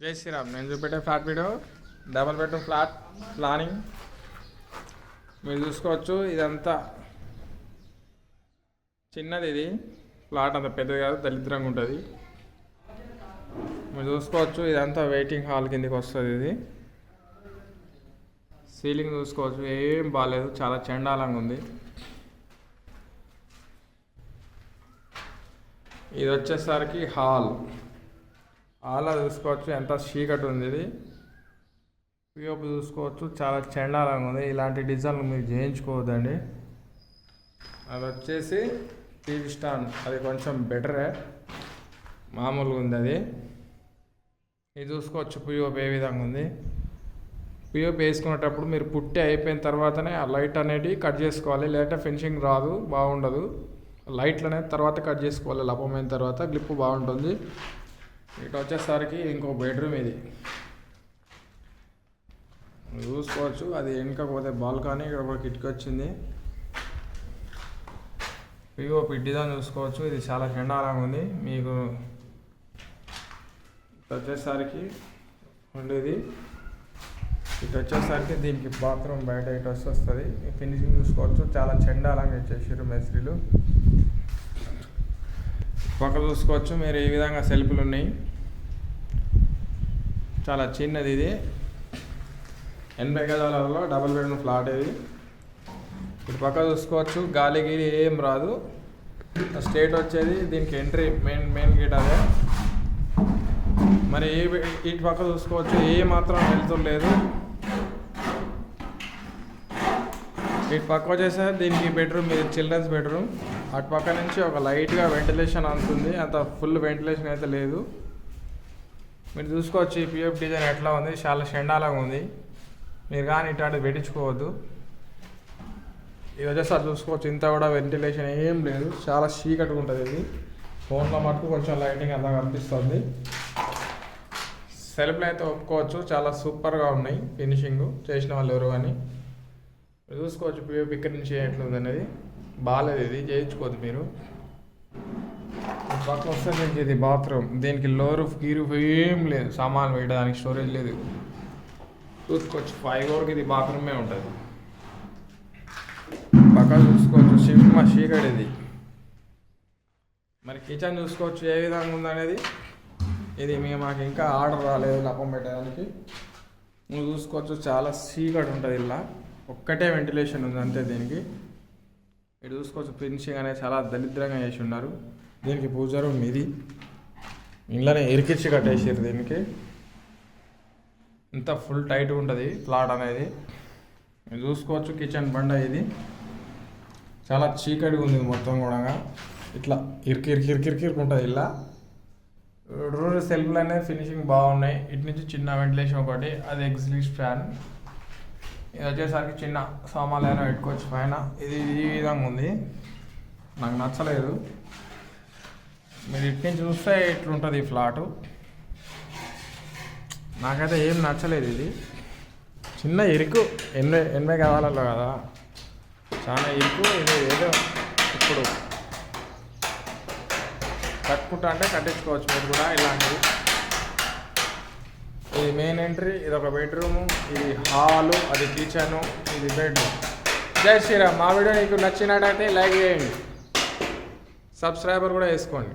జై శ్రీరామ్. నేను చూపెట్టే flat video double bedroom flat planning. మీరు చూసుకోవచ్చు ఇదంతా చిన్నది ఇది. ఫ్లాట్ అంత పెద్దది కాదు దరిద్రంగా ఉంటుంది. మీరు చూసుకోవచ్చు ఇదంతా వెయిటింగ్ హాల్ కిందకి వస్తుంది ఇది. సీలింగ్ చూసుకోవచ్చు ఏం బాగాలేదు చాలా చండాలంగా ఉంది. ఇది వచ్చేసరికి హాల్ ఆలా చూసుకోవచ్చు ఎంత చీకటి ఉంది ఇది పిఓపి చూసుకోవచ్చు చాలా చండాలంగా ఉంది. ఇలాంటి డిజైన్లు మీరు చేయించుకోవద్దండి. అది వచ్చేసి టీవీ స్టాండ్. అది కొంచెం బెటరే. మామూలుగా ఉంది అది. ఇది చూసుకోవచ్చు పిఓపి ఏ విధంగా ఉంది. పిఓపి వేసుకునేటప్పుడు మీరు పుట్టి అయిపోయిన తర్వాతనే ఆ లైట్ అనేది కట్ చేసుకోవాలి. లేదంటే ఫినిషింగ్ రాదు బాగుండదు. లైట్లు అనేది తర్వాత కట్ చేసుకోవాలి. లభమైన తర్వాత గ్లిప్ బాగుంటుంది. ఇటు వచ్చేసరికి ఇంకో బెడ్రూమ్ ఇది. చూసుకోవచ్చు అది వెనుకపోతే బాల్కనీ ఇక్కడ ఒక కిటికీ వచ్చింది వివో పిడ్డిదాన్ని చూసుకోవచ్చు ఇది చాలా చండాలంగా ఉంది. మీకు ఇటు వచ్చేసరికి ఉండేది. ఇటు వచ్చేసరికి దీనికి బాత్రూమ్ బయట ఇటు వస్తుంది. ఫినిషింగ్ చూసుకోవచ్చు చాలా చండాలంగా ఇచ్చేసారు మేస్త్రీలు. పక్క చూసుకోవచ్చు. మీరు ఈ విధంగా సెల్ఫ్లు ఉన్నాయి. చాలా చిన్నది ఇది. ఎనభై గదాలలో డబుల్ బెడ్రూమ్ ఫ్లాట్ ఇది. ఇటు పక్క చూసుకోవచ్చు. గాలి ఏం రాదు. స్టేట్ వచ్చేది దీనికి ఎంట్రీ మెయిన్ మెయిన్ గేట్ అదే. మరి ఏ ఇటు పక్క చూసుకోవచ్చు. ఏ మాత్రం వెళ్తురు లేదు. ఇటు పక్క వచ్చేసరికి దీనికి బెడ్రూమ్ ఇది చిల్డ్రన్స్ బెడ్రూమ్. అటు పక్క నుంచి ఒక లైట్గా వెంటిలేషన్ అందుతుంది అంత ఫుల్ వెంటిలేషన్ అయితే లేదు. మీరు చూసుకోవచ్చు ఈ పిఎఫ్ డిజైన్ ఎట్లా ఉంది. చాలా షెండాలాగా ఉంది. మీరు కానీ ఇట్లాంటివి పెట్టించుకోవద్దు ఇది వచ్చేసారి చూసుకోవచ్చు. ఇంత కూడా వెంటిలేషన్ ఏం లేదు. చాలా చీకటిగా ఉంటుంది ఇది. ఫోన్లో మటుకు కొంచెం లైటింగ్ అలా కనిపిస్తుంది. సెల్ఫ్లు అయితే ఒప్పుకోవచ్చు. చాలా సూపర్గా ఉన్నాయి ఫినిషింగ్. చేసిన వాళ్ళు ఎవరు కానీ చూసుకోవచ్చు పిఎఫ్ ఇక్కడ నుంచి ఎట్లుంది అనేది బాగాలేదు ఇది చేయించుకోవద్దు మీరు. పక్కన వస్తే దీనికి ఇది బాత్రూమ్. దీనికి లో రూఫ్ గీ రూఫ్ ఏం లేదు. సామాన్ వేయడానికి స్టోరేజ్ లేదు. చూసుకోవచ్చు. ఫైవ్ వరకు ఇది బాత్రూమే ఉంటుంది. పక్కన చూసుకోవచ్చు. సినిమా చీకటి ఇది. మరి కిచెన్ చూసుకోవచ్చు. ఏ విధంగా ఉందనేది ఇది మేము మాకు ఇంకా ఆర్డర్ రాలేదు లపం పెట్టడానికి. నువ్వు చూసుకోవచ్చు. చాలా చీకటి ఉంటుంది ఇలా. ఒక్కటే వెంటిలేషన్ ఉంది అంతే దీనికి. ఇటు చూసుకోవచ్చు ఫినిషింగ్ అనేది చాలా దరిద్రంగా చేసి ఉన్నారు. దీనికి పూజారు మీది. ఇంట్లోనే ఇరికిచ్చి కట్టేసారు దీనికి. ఇంత ఫుల్ టైట్గా ఉంటుంది ప్లాట్ అనేది. చూసుకోవచ్చు కిచెన్ బండ ఇది. చాలా చీకటిగా ఉంది మొత్తం కూడా. ఇట్లా ఇరికి ఇరికి ఇరికి ఇరికి ఉంటుంది ఇలా. రూరల్ సెల్ఫ్లు అనేది ఫినిషింగ్ బాగున్నాయి. ఇటు నుంచి చిన్న వెంటిలేషన్ ఒకటి అది ఎగ్జిస్ట్ ఫ్యాన్. ఇది వచ్చేసరికి చిన్న సామాన్లు అయినా పెట్టుకోవచ్చు పైన. ఇది ఈ విధంగా ఉంది. నాకు నచ్చలేదు. మీరు ఇటు నుంచి చూస్తే ఇట్లుంటుంది ఈ ఫ్లాటు. నాకైతే ఏం నచ్చలేదు ఇది. చిన్న ఇరుకు. ఎనభై ఎనభై కావాలలో కదా. చాలా ఇరుకు. ఇది ఏదో ఇప్పుడు కట్టుకుంటా అంటే కట్టించుకోవచ్చు మీరు కూడా ఇలాంటివి. ఇది మెయిన్ ఎంట్రీ ఇది ఒక బెడ్రూము ఇది హాలు అది కిచెను ఇది బెడ్రూమ్ జై శ్రీరామ్. మా వీడియో నీకు నచ్చినట్టయితే లైక్ చేయండి. సబ్స్క్రైబర్ కూడా వేసుకోండి.